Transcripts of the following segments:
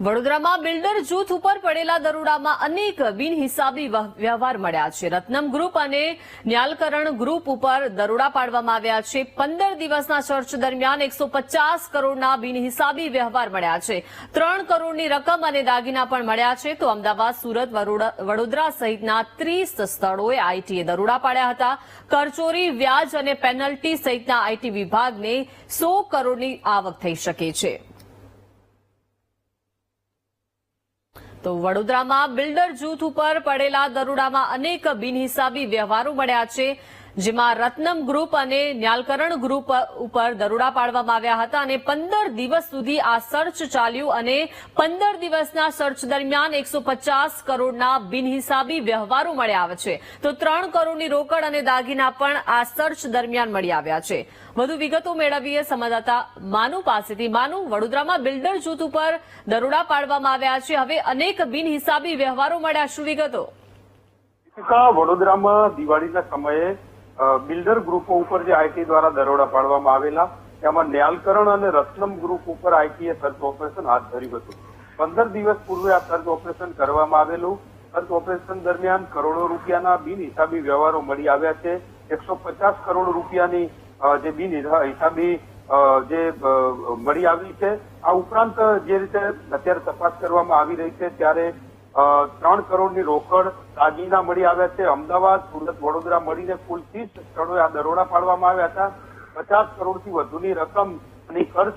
વડોદરામાં બિલ્ડર જૂથ ઉપર પડેલા દરોડામાં અનેક બિનહિસાબી વહ- વ્યવહાર મળ્યા છે. રત્નમ ગ્રુપ અને ન્યાલકરણ ગ્રુપ ઉપર દરોડા પાડવામાં આવ્યા છે. પંદર દિવસના સર્ચ દરમિયાન એકસો કરોડના બિનહિસાબી વ્યવહાર મળ્યા છે. ત્રણ કરોડની રકમ અને દાગીના પણ મળ્યા છે. તો અમદાવાદ, સુરત વડોદરા સહિતના ત્રીસ સ્થળોએ આઈટીએ દરોડા પાડ્યા હતા. કરચોરી, વ્યાજ અને પેનલ્ટી સહિતના આઈટી વિભાગને સો કરોડની આવક થઈ શકે છે. તો વડોદરામાં બિલ્ડર જૂથ ઉપર પડેલા દરોડામાં અનેક બિનહિસાબી વ્યવહારો મળ્યા છે. જેમાં રત્નમ ગ્રુપ અને ન્યાલકરણ ગ્રુપ ઉપર દરોડા પાડવામાં આવ્યા હતા અને પંદર દિવસ સુધી આ સર્ચ ચાલ્યું અને પંદર દિવસના સર્ચ દરમિયાન એકસો કરોડના બિનહિસાબી વ્યવહારો મળ્યા આવે છે. તો ત્રણ કરોડની રોકડ અને દાગીના પણ આ સર્ચ દરમિયાન મળી આવ્યા છે. વધુ વિગતો મેળવીએ સંવાદદાતા માનુ પાસેથી. માનુ, વડોદરામાં બિલ્ડર જૂથ ઉપર દરોડા પાડવામાં આવ્યા છે. હવે અનેક બિનહિસાબી વ્યવહારો મળ્યા. શું વિગતો? વડોદરામાં દિવાળીના સમયે બિલ્ડર ગ્રુપો ઉપર જે આઈટી દ્વારા દરોડા પાડવામાં આવેલા એમાં ન્યાલકરણ અને રત્નમ ગ્રુપ ઉપર આઈટીએ સર્ચ ઓપરેશન હાથ ધર્યું હતું. પંદર દિવસ પૂર્વે આ સર્ચ ઓપરેશન કરવામાં આવેલું. સર્ચ ઓપરેશન દરમિયાન કરોડો રૂપિયાના બિન હિસાબી વ્યવહારો મળી આવ્યા છે. એકસો પચાસ કરોડ રૂપિયાની જે બિન હિસાબી જે મળી આવી છે. આ ઉપરાંત જે રીતે અત્યારે તપાસ કરવામાં આવી રહી છે, ત્યારે ત્રણ કરોડની રોકડ દાગીના મળી આવ્યા છે. અમદાવાદ, સુરત, વડોદરા મળીને કુલ ત્રીસ સ્થળોએ આ દરોડા પાડવામાં આવ્યા હતા. પચાસ કરોડથી વધુની રકમ અને કર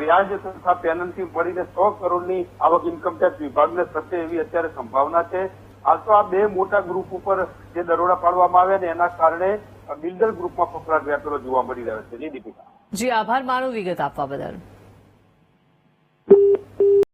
વ્યાજ તથા પેનલથી મળીને સો કરોડની આવક ઇન્કમટેક્સ વિભાગને થશે એવી અત્યારે સંભાવના છે. હાલ તો આ બે મોટા ગ્રુપ ઉપર જે દરોડા પાડવામાં આવ્યા ને એના કારણે બિલ્ડર ગ્રુપમાં ફફડાટ વ્યાપારો જોવા મળી રહ્યા છે. જી દીપિકા. જી, આભાર. માનુ વિગત આપવા બદલ.